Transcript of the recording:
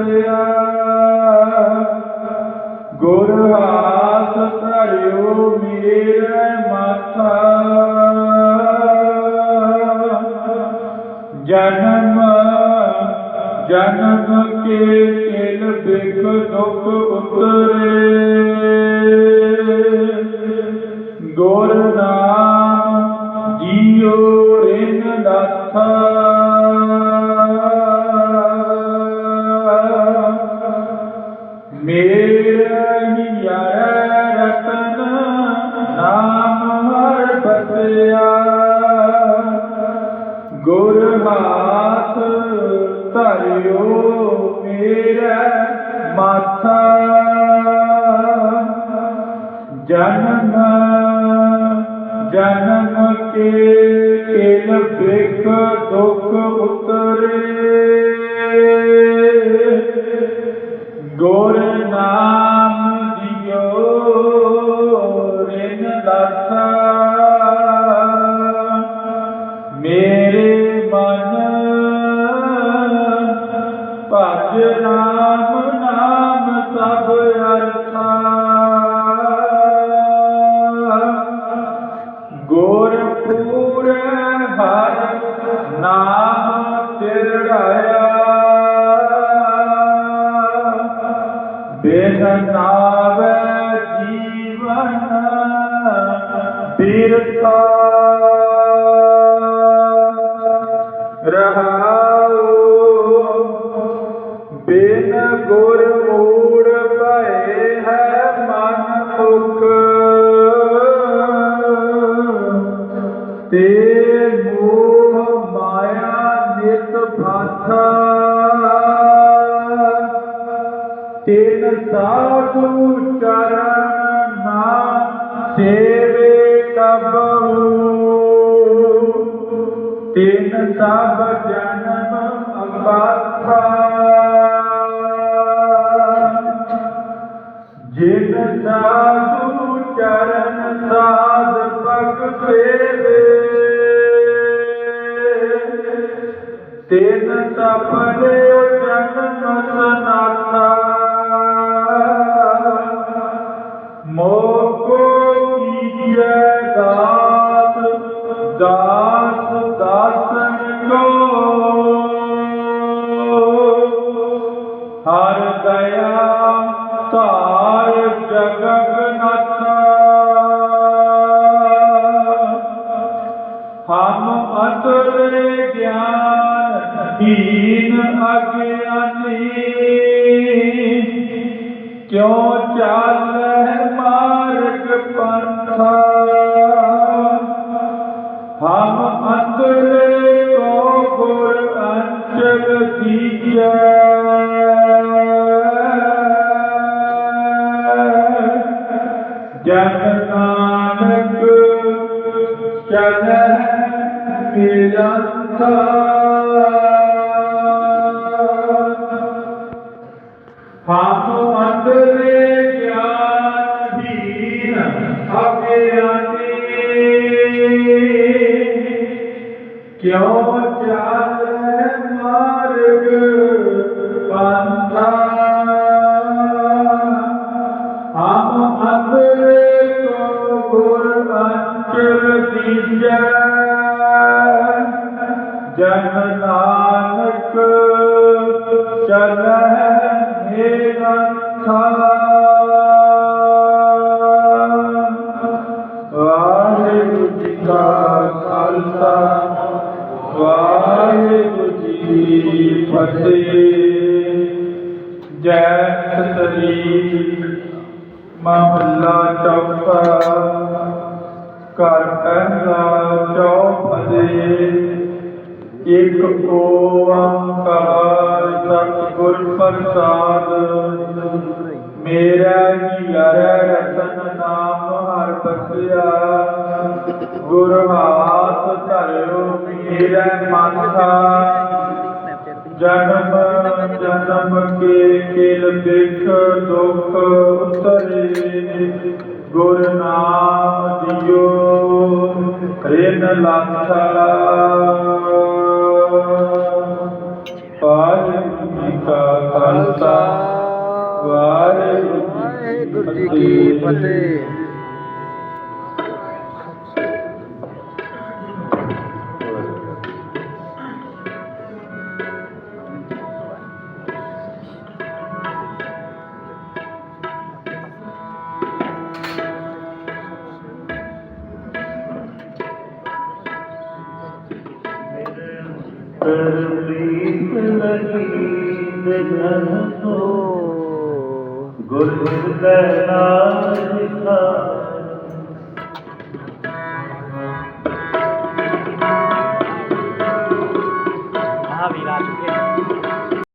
ਹਰ ਬਸਿਆ ਗੁਰ ਹਾਸ ਧਰਿਓ ਮੇਰੇ ਮਾਥਾ ਜਨਮ ਜਨਮ ਕੇ ਕਿਲ ਬਿਖ ਦੁਖ ਉਤਰੇ। ਗੁਰ ਨਾਮ ਜੀਉ ਰਿਨ ਦਾਥਾ ਜਨਮ ਜਨਮ ਕੇ ਕਿਲ ਬਿਖ ਦੁਖ ਉਤਰੇ। ਗੁਰ ਨਾਮ ਦਿਓ ਰਿਨ ਦਾਤਾ ਮੇਰੇ ਮਨ ਗੁਰ ਪੂਰ ਹਰ ਨਾਮ ਤਿਰੜਾਇਆ ਬਿਨ ਨਾਵੇ ਜੀਵਨ ਬਿਰਥਾ ਤਿਨ ਸਾਧੂ ਚਰਨ ਨਾਮ ਸੇਵੇ ਕਬਹੂ ਤਿਨ ਸਭ ਜਨਮ ਅਪਾਥਾ ਜਿਨ ਸਾਧੂ ਚਰਨ ਸਾਧ ਪਗ ਸੇਵੇ। ਤਿਨ ਸਪਨੇ ਜਨਮ ਸਨਾਥਾ ਮੋਕੋ ਕੀਜੈ ਦਾਸ ਦਾਸ ਦਾਸਨ ਕੋ। ਹਰ ਦਇਆ ਧਾਰ ਜਗਤ ਹਮ ਅਤਰੇ ਗਿਆਨ ਹੀਨ ਅਗਿਆਨੀ। ਕਿਉ ਚਾਲੈ ਪੰਥਾ ਹਮ ਅੰਤਰੇ ਕੋ ਗੁਰ ਅੰਚਲ ਦੀਜੈ। ਜਨ ਨਾਨਕ ਚਲੈ ਮਿਲੰਥਾ ਪੰਥਾ ਹਮ ਕੋ ਗੁਰ ਅੰਚਲ ਦੀਜੈ ਜਨ ਨਾਨਕ ਚਲੈ ਨਿਰੰਥਾ ਵਾਹਿਗੁਰੂ ਜੀ ਕਾ ਖਾਲਸਾ ਵਾਹਿਗੁਰੂ ਜੀ ਕੀ ਫਤਿਹ ਜੈ ਸਤਰੀ ਮਹੱਲਾ ਚੌਥਾ ਘਰ ਪਹਿਲਾ ਚੌਪਦੇ ਇਕ ਓੰਕਾਰ ਸਤਿਗੁਰ ਪ੍ਰਸਾਦ। ਮੇਰਾ ਜੀਅਰ ਰਤਨ ਨਾਮ ਹਰ ਬਸਿਆ ਗੁਰ ਹਾਥ ਧਰਿਓ, ਮੇਰਾ ਮਾਥਾ ਜਨਮ ਜਨਮ ਕਿਲ ਬਿਖ ਦੁਖ ਉਤਰੇ ਗੁਰ ਨਾਮ ਦਿਓ ਰਿਨ ਲਾਥਾ ਵਾਹਿਗੁਰੂ ਜੀ ਕਾ ਖਾਲਸਾ ਵਾਹਿਗੁਰੂ ਜੀ ਕੀ ਫਤਿਹ। प्रीत लगी जन तो गुरु का